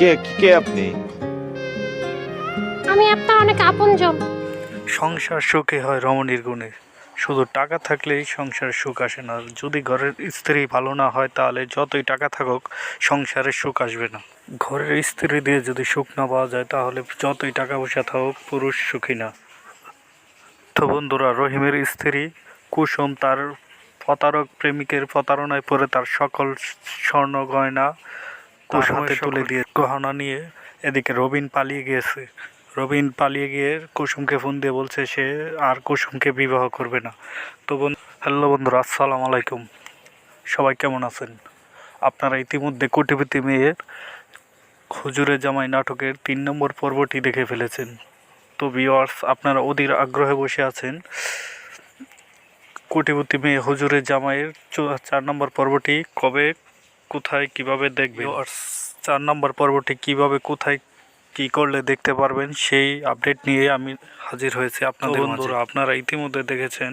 কে কে আপনি? আমি আপনার অনেক আপনজন। সংসার সুখে হয় রমণীর গুণে। শুধু টাকা থাকলেই সংসার সুখ আসে না। যদি ঘরের স্ত্রী ভালো না হয় তাহলে যতই টাকা থাকুক সংসারের সুখ আসবে না। ঘরের স্ত্রী দিয়ে যদি সুখ না পাওয়া যায় তাহলে যতই টাকা পয়সা থাকুক পুরুষ সুখী না। তো বন্ধুরা রহিমের স্ত্রী কুসুম তার প্রতারক প্রেমিকের প্রতারণায় পড়ে তার সকল স্বর্ণ গয়না কুসুমকে তুলে দিয়ে গহনা নিয়ে এদিকে রবিন পালিয়ে গিয়েছে। রবিন পালিয়ে গিয়ে কুসুমকে ফোন দিয়ে বলছে সে আর কুসুমকে বিবাহ করবে না। তো বন্ধু হ্যালো বন্ধুরা আসসালামু আলাইকুম। সবাই কেমন আছেন? আপনারা ইতিমধ্যে কোটিপতি মেয়ের হুজুরে জামাই নাটকের তিন নম্বর পর্বটি দেখে ফেলেছেন। তো ভিওয়ার্স আপনারা অধীর আগ্রহে বসে আছেন। কোটিপতি মেয়ে হুজুরের জামাইয়ের চার নম্বর পর্বটি কবে কোথায় কীভাবে দেখবে চার নম্বর পর্বটি কীভাবে কোথায় কি করলে দেখতে পারবেন সেই আপডেট নিয়ে আমি হাজির হয়েছি আপনাদের বন্ধুরা আপনারা ইতিমধ্যে দেখেছেন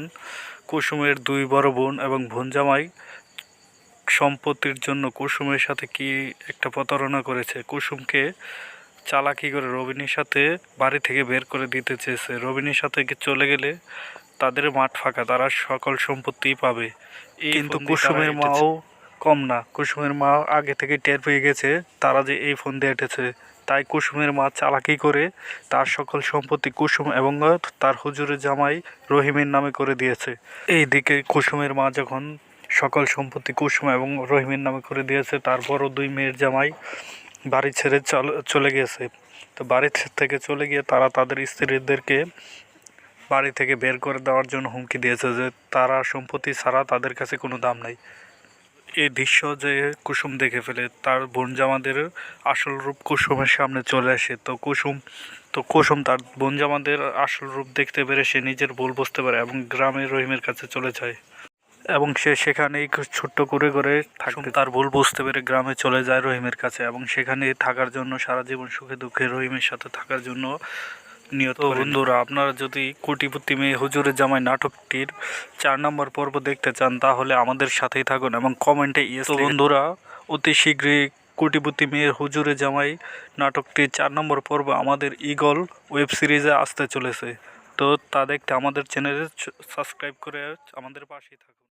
কুসুমের দুই বড় বোন এবং বোন জামাই সম্পত্তির জন্য কুসুমের সাথে কি একটা প্রতারণা করেছে? কুসুমকে চালাকি করে রবিনীর সাথে বাড়ি থেকে বের করে দিতে চেয়েছে। রবিনীর সাথে কি চলে গেলে তাদের মাঠ ফাঁকা তারা সকল সম্পত্তি পাবে। কিন্তু কুসুমের মাও কম না। কুসুমের মা আগে থেকে টের পেয়ে গেছে, তারা যে এই ফোন দিয়ে এঁটেছে। তাই কুসুমের মা চালাকি করে তার সকল সম্পত্তি কুসুম এবং তার হুজুরের জামাই রহিমের নামে করে দিয়েছে। এই দিকে কুসুমের মা যখন সকল সম্পত্তি কুসুম এবং রহিমের নামে করে দিয়েছে, তারপরও দুই মেয়ের জামাই বাড়ি ছেড়ে চল- গিয়েছে তো বাড়ি থেকে চলে গিয়ে তারা তাদের স্ত্রীদেরকে বাড়ি থেকে বের করে দেওয়ার জন্য হুমকি দিয়েছে যে তারা সম্পত্তি ছাড়া তাদের কাছে কোনো দাম নাই। এই দৃশ্য যে কুসুম দেখে ফেলে, তার বোন জামাদের আসল রূপ কুসুমের সামনে চলে আসে, তো কুসুম তো কুসুম তার বোন জামাদের আসল রূপ দেখতে পেরে সে নিজের ভুল বুঝতে পারে এবং গ্রামের রহিমের কাছে চলে যায়। এবং সে সেখানেই ছোট্ট করে করে থাকতে তার ভুল বুঝতে পেরে গ্রামে চলে যায় রহিমের কাছে এবং সেখানে থাকার জন্য সারা জীবন সুখে দুঃখে রহিমের সাথে থাকার জন্য নিয়ত বন্ধুরা আপনারা যদি কোটিপতি মেয়ে হুজুরের জামাই নাটকটির চার নম্বর পর্ব দেখতে চান তাহলে আমাদের সাথেই থাকুন এবং কমেন্টে ইয়েস বন্ধুরা অতি শীঘ্রই কোটিপতি মেয়ের হুজুরে জামাই নাটকটির চার নম্বর পর্ব আমাদের ইগল ওয়েব সিরিজে আসতে চলেছে। তো তা দেখতে আমাদের চ্যানেলে সাবস্ক্রাইব করে আমাদের পাশেই থাকুন।